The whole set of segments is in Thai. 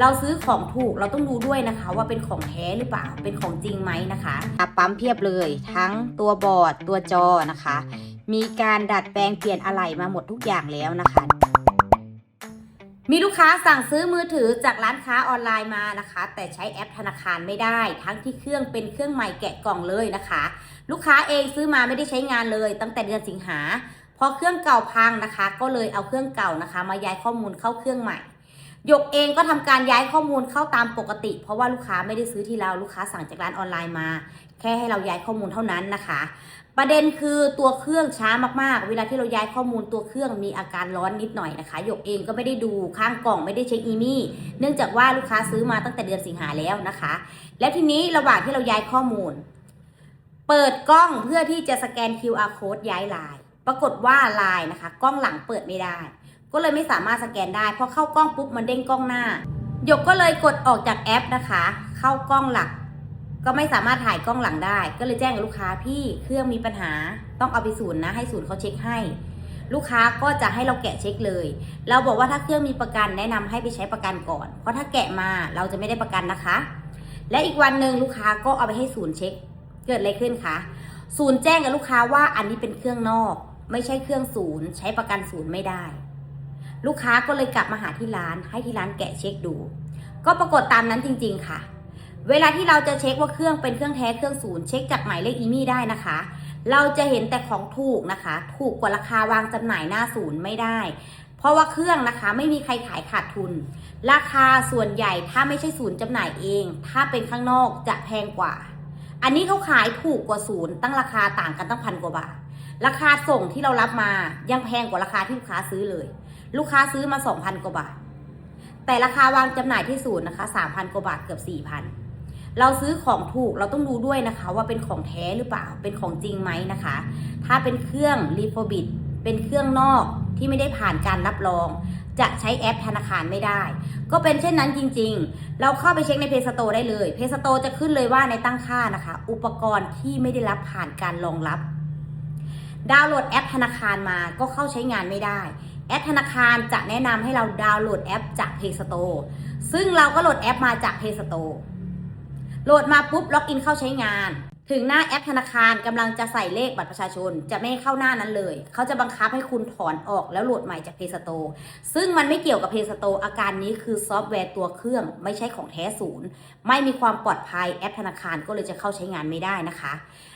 เราซื้อของถูกเราต้องดูด้วยนะคะ ว่าเป็นของแท้หรือเปล่า เป็นของจริงไหมนะคะปั๊มเพียบเลย ทั้งตัวบอร์ดตัวจอนะคะ มีการดัดแปลงเปลี่ยนอะไหล่มาหมดทุกอย่างแล้วนะคะ มีลูกค้าสั่งซื้อมือถือจากร้านค้าออนไลน์มานะคะ แต่ใช้แอปธนาคารไม่ได้ ทั้งที่เครื่องเป็นเครื่องใหม่แกะกล่องเลยนะคะ ลูกค้าเองซื้อมาไม่ได้ใช้งานเลย ตั้งแต่เดือนสิงหาพอเครื่องเก่าพังนะคะ ก็เลยเอาเครื่องเก่านะคะ มาย้ายข้อมูลเข้าเครื่องใหม่ หยกเองก็ทำการย้ายข้อมูลเข้าตามปกติ เพราะว่าลูกค้าไม่ได้ซื้อที่เราลูกค้าสั่งจากร้านออนไลน์มา แค่ให้เราย้ายข้อมูลเท่านั้นนะคะ ประเด็นคือตัวเครื่องช้ามากๆ เวลาที่เราย้ายข้อมูลตัวเครื่องมีอาการร้อนนิดหน่อยนะคะหยกเองก็ไม่ได้ดูข้างกล่องไม่ได้เช็คอีมี่ เนื่องจากว่าลูกค้าซื้อมาตั้งแต่เดือนสิงหาแล้วนะคะ แล้วทีนี้ระหว่างที่เราย้ายข้อมูล เปิดกล้องเพื่อที่จะสแกน QR code ย้ายไลน์ปรากฏว่าไลน์นะคะ กล้องหลังเปิดไม่ได้ ก็เลยไม่สามารถสแกนได้พอเข้ากล้องปุ๊บมันเด้งกล้องหน้าหยกก็เลยกดออกจากแอปนะคะ เข้ากล้องหลัก ก็ไม่สามารถถ่ายกล้องหลังได้ ก็เลยแจ้งกับลูกค้าพี่เครื่องมีปัญหาต้องเอาไปศูนย์นะ ให้ศูนย์เขาเช็คให้ ลูกค้าก็จะให้เราแกะเช็คเลย เราบอกว่าถ้าเครื่องมีประกันแนะนำให้ไปใช้ประกันก่อน เพราะถ้าแกะมาเราจะไม่ได้ประกันนะคะ และอีกวันหนึ่งลูกค้าก็เอาไปให้ศูนย์เช็ค เกิดอะไรขึ้นคะศูนย์แจ้งกับลูกค้าว่าอันนี้เป็นเครื่องนอก ไม่ใช่เครื่องศูนย์ ใช้ประกันศูนย์ไม่ได้ ลูกค้าก็เลยกลับมาหาที่ร้าน ให้ที่ร้านแกะเช็คดู ก็ปรากฏตามนั้นจริง ๆ ค่ะ เวลาที่เราจะเช็คว่าเครื่องเป็นเครื่องแท้เครื่องศูนย์เช็คจากหมายเลขอีมี่ได้นะคะ เราจะเห็นแต่ของถูกนะคะ ถูกกว่าราคาวางจำหน่ายหน้าศูนย์ไม่ได้ เพราะว่าเครื่องนะคะไม่มีใครขายขาดทุน ราคาส่วนใหญ่ถ้าไม่ใช่ศูนย์จำหน่ายเอง ถ้าเป็นข้างนอกจะแพงกว่า อันนี้เขาขายถูกกว่าศูนย์ตั้งราคาต่างกันตั้งพันกว่าบาทราคาส่งที่เรารับมายังแพงกว่าราคาที่ลูกค้าซื้อเลย ลูกค้าซื้อมา 2,000 กว่าบาท แต่ราคาวางจำหน่ายที่ศูนย์นะคะ3,000 กว่าบาทเกือบ 4,000 เราซื้อของถูกเราต้องดูด้วยนะคะ ว่าเป็นของแท้หรือเปล่า เป็นของจริงไหมนะคะ ถ้าเป็นเครื่องรีโฟบิดเป็นเครื่องนอกที่ไม่ได้ผ่านการรับรอง จะใช้แอปธนาคารไม่ได้ ก็เป็นเช่นนั้นจริง ๆ เราเข้าไปเช็คในเพจสโตได้เลยเพจสโตจะขึ้นเลยว่าในตั้งค่านะคะ อุปกรณ์ที่ไม่ได้รับผ่านการรองรับ ดาวน์โหลดแอปธนาคารมาก็เข้าใช้งานไม่ได้ แอปธนาคารจะแนะนำให้เราดาวน์โหลดแอปจาก Play Store ซึ่งเราก็โหลดแอปมาจาก Play Store โหลดมาปุ๊บล็อกอินเข้าใช้งาน ถึงหน้าแอปธนาคารกำลังจะใส่เลขบัตรประชาชน จะไม่เข้าหน้านั้นเลย เขาจะบังคับให้คุณถอนออกแล้วโหลดใหม่จาก Play Store ซึ่งมันไม่เกี่ยวกับ Play Store อาการนี้คือซอฟต์แวร์ตัวเครื่องไม่ใช่ของแท้ศูนย์ ไม่มีความปลอดภัยแอปธนาคารก็เลยจะเข้าใช้งานไม่ได้นะคะ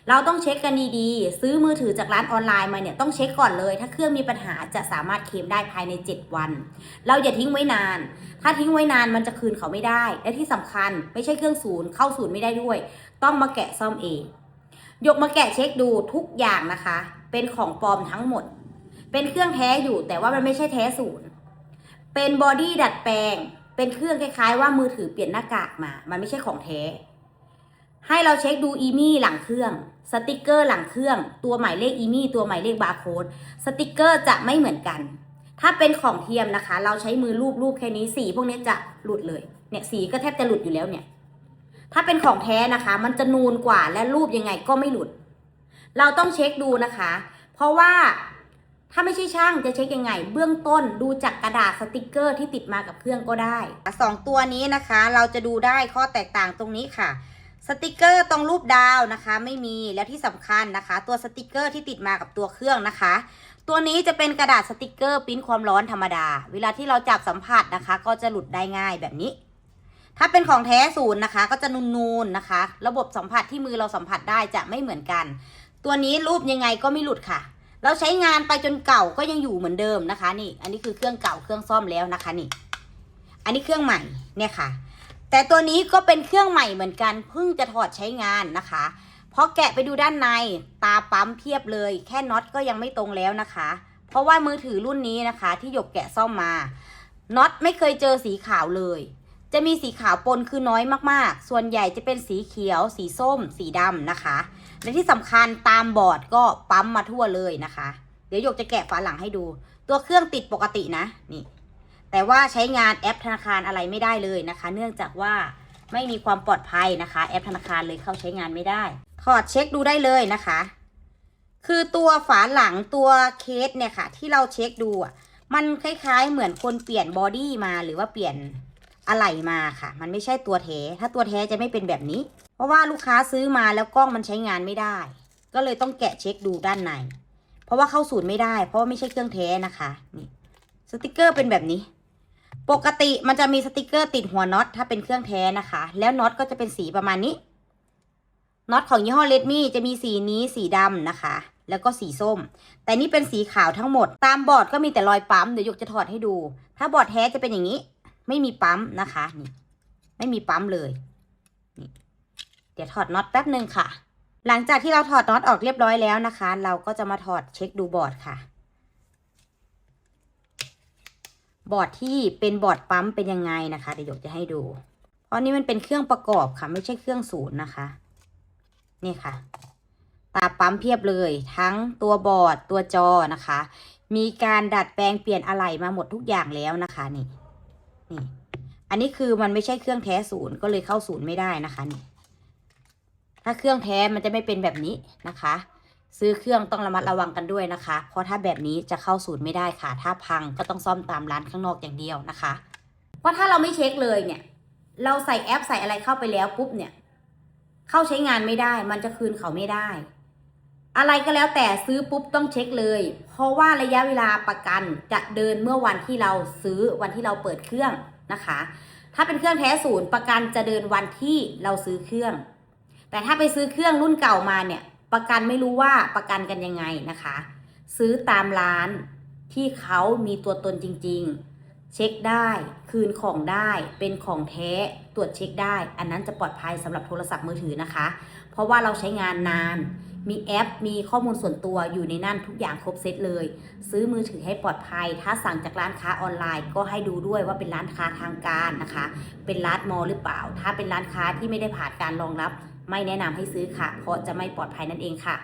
เราต้องเช็คกันดีๆ ซื้อมือถือจากร้านออนไลน์มาเนี่ยต้องเช็คก่อนเลย ถ้าเครื่องมีปัญหาจะสามารถเคลมได้ภายใน 7 วัน เราอย่าทิ้งไว้นาน ถ้าทิ้งไว้นานมันจะคืนเขาไม่ได้ และที่สำคัญไม่ใช่เครื่องศูนย์เข้าศูนย์ไม่ได้ด้วย ต้องมาแกะซ่อมเองยกมาแกะเช็คดูทุกอย่างนะคะ เป็นของปลอมทั้งหมด เป็นเครื่องแท้อยู่แต่ว่ามันไม่ใช่แท้ศูนย์เป็นบอดี้ดัดแปลง เป็นเครื่องคล้ายๆว่ามือถือเปลี่ยนหน้ากากมา มันไม่ใช่ของแท้ ให้เราเช็คดูอีมี่หลังเครื่อง สติกเกอร์หลังเครื่อง ตัวหมายเลขอีมี่ตัวหมายเลขบาร์โค้ดสติกเกอร์จะไม่เหมือนกัน ถ้าเป็นของเทียมนะคะ เราใช้มือรูปรูปแค่นี้สีพวกนี้จะหลุดเลยเนี่ยสีก็แทบจะหลุดอยู่แล้วเนี่ย ถ้าเป็นของแท้นะคะ มันจะนูนกว่าและรูปยังไงก็ไม่หลุด เราต้องเช็คดูนะคะ เพราะว่าถ้าไม่ใช่ช่างจะเช็คยังไง เบื้องต้นดูจากกระดาษสติกเกอร์ที่ติดมากับเครื่องก็ได้สองตัวนี้นะคะ เราจะดูได้ข้อแตกต่างตรงนี้ค่ะ สติกเกอร์ตรงรูปดาวนะคะไม่มีแล้วที่สำคัญนะคะ ตัวสติกเกอร์ที่ติดมากับตัวเครื่องนะคะ ตัวนี้จะเป็นกระดาษสติกเกอร์ปิ้นความร้อนธรรมดา เวลาที่เราจับสัมผัสนะคะ ก็จะหลุดได้ง่ายแบบนี้ ถ้าเป็นของแท้ศูนย์นะคะ ก็จะนูนๆนะคะ ระบบสัมผัสที่มือเราสัมผัสได้จะไม่เหมือนกัน ตัวนี้รูปยังไงก็ไม่หลุดค่ะ เราใช้งานไปจนเก่าก็ยังอยู่เหมือนเดิมนะคะ นี่ อันนี้คือเครื่องเก่าเครื่องซ่อมแล้วนะคะนี่ อันนี้เครื่องใหม่เนี่ยค่ะ แต่ตัวนี้ก็เป็นเครื่องใหม่เหมือนกันเพิ่งจะถอดใช้งานนะคะพอแกะไปดูด้านในตาปั๊มเพียบเลย แค่น็อตก็ยังไม่ตรงแล้วนะคะ เพราะว่ามือถือรุ่นนี้นะคะ ที่หยกแกะซ่อมมาน็อตไม่เคยเจอสีขาวเลย จะมีสีขาวปนคือน้อยมากๆ ส่วนใหญ่จะเป็นสีเขียว สีส้ม สีดำนะคะ และที่สำคัญตามบอร์ดก็ปั๊มมาทั่วเลยนะคะ เดี๋ยวหยกจะแกะฝาหลังให้ดู ตัวเครื่องติดปกตินะนี่ แต่ว่าใช้งานแอปธนาคารอะไรไม่ได้เลยนะคะ เนื่องจากว่าไม่มีความปลอดภัยนะคะ แอปธนาคารเลยเข้าใช้งานไม่ได้ ถอดเช็คดูได้เลยนะคะ คือตัวฝาหลังตัวเคสเนี่ยค่ะ ที่เราเช็คดูอะมันคล้ายๆ เหมือนคนเปลี่ยนบอดี้มาหรือว่าเปลี่ยนอะไหล่มาค่ะ มันไม่ใช่ตัวแท้ ถ้าตัวแท้จะไม่เป็นแบบนี้ เพราะว่าลูกค้าซื้อมาแล้วกล้องมันใช้งานไม่ได้ ก็เลยต้องแกะเช็คดูด้านใน เพราะว่าเข้าศูนย์ไม่ได้ เพราะว่าไม่ใช่เครื่องแท้นะคะ นี่ สติกเกอร์เป็นแบบนี้ ปกติมันจะมีสติกเกอร์ติดหัวน็อตถ้าเป็นเครื่องแท้นะคะ แล้วน็อตก็จะเป็นสีประมาณนี้น็อตของยี่ห้อเลดมี่จะมีสีนี้สีดำนะคะ แล้วก็สีส้ม แต่นี่เป็นสีขาวทั้งหมด ตามบอร์ดก็มีแต่รอยปั๊มเดี๋ยวยกจะถอดให้ดู ถ้าบอร์ดแท้จะเป็นอย่างนี้ ไม่มีปั๊มนะคะนี่ไม่มีปั๊มเลยนี่เดี๋ยวถอดน็อตแป๊บหนึ่งค่ะ หลังจากที่เราถอดน็อตออกเรียบร้อยแล้วนะคะ เราก็จะมาถอดเช็คดูบอร์ดค่ะ บอร์ดที่เป็นบอร์ดปั๊มเป็นยังไงนะคะเดี๋ยวยกจะให้ดู เพราะนี่มันเป็นเครื่องประกอบค่ะ ไม่ใช่เครื่องศูนย์นะคะนี่ค่ะ ตาปั๊มเพียบเลย ทั้งตัวบอร์ดตัวจอนะคะ มีการดัดแปลงเปลี่ยนอะไหล่มาหมดทุกอย่างแล้วนะคะนี่นี่ อันนี้คือมันไม่ใช่เครื่องแท้ศูนย์ก็เลยเข้าศูนย์ไม่ได้นะคะนี่ถ้าเครื่องแท้มันจะไม่เป็นแบบนี้นะคะ ซื้อเครื่องต้องระมัดระวังกันด้วยนะคะ เพราะถ้าแบบนี้จะเข้าศูนย์ไม่ได้ค่ะ ถ้าพังก็ต้องซ่อมตามร้านข้างนอกอย่างเดียวนะคะ เพราะถ้าเราไม่เช็คเลยเนี่ย เราใส่แอปใส่อะไรเข้าไปแล้วปุ๊บเนี่ย เข้าใช้งานไม่ได้ มันจะคืนเขาไม่ได้ อะไรก็แล้วแต่ซื้อปุ๊บต้องเช็คเลย เพราะว่าระยะเวลาประกันจะเดินเมื่อวันที่เราซื้อวันที่เราเปิดเครื่องนะคะ ถ้าเป็นเครื่องแท้ศูนย์ประกันจะเดินวันที่เราซื้อเครื่อง แต่ถ้าไปซื้อเครื่องรุ่นเก่ามาเนี่ย ประกันไม่รู้ว่าประกันกันยังไงนะคะ ซื้อตามร้านที่เขามีตัวตนจริง ๆ เช็คได้คืนของได้เป็นของแท้ตรวจเช็คได้ อันนั้นจะปลอดภัยสำหรับโทรศัพท์มือถือนะคะ เพราะว่าเราใช้งานนาน มีแอป มีข้อมูลส่วนตัวอยู่ในนั่นทุกอย่างครบเซตเลย ซื้อมือถือให้ปลอดภัย ถ้าสั่งจากร้านค้าออนไลน์ ก็ให้ดูด้วยว่าเป็นร้านค้าทางการนะคะ เป็นร้านมอลหรือเปล่า ถ้าเป็นร้านค้าที่ไม่ได้ผ่านการรองรับ ไม่แนะนำให้ซื้อค่ะ เพราะจะไม่ปลอดภัยนั่นเองค่ะ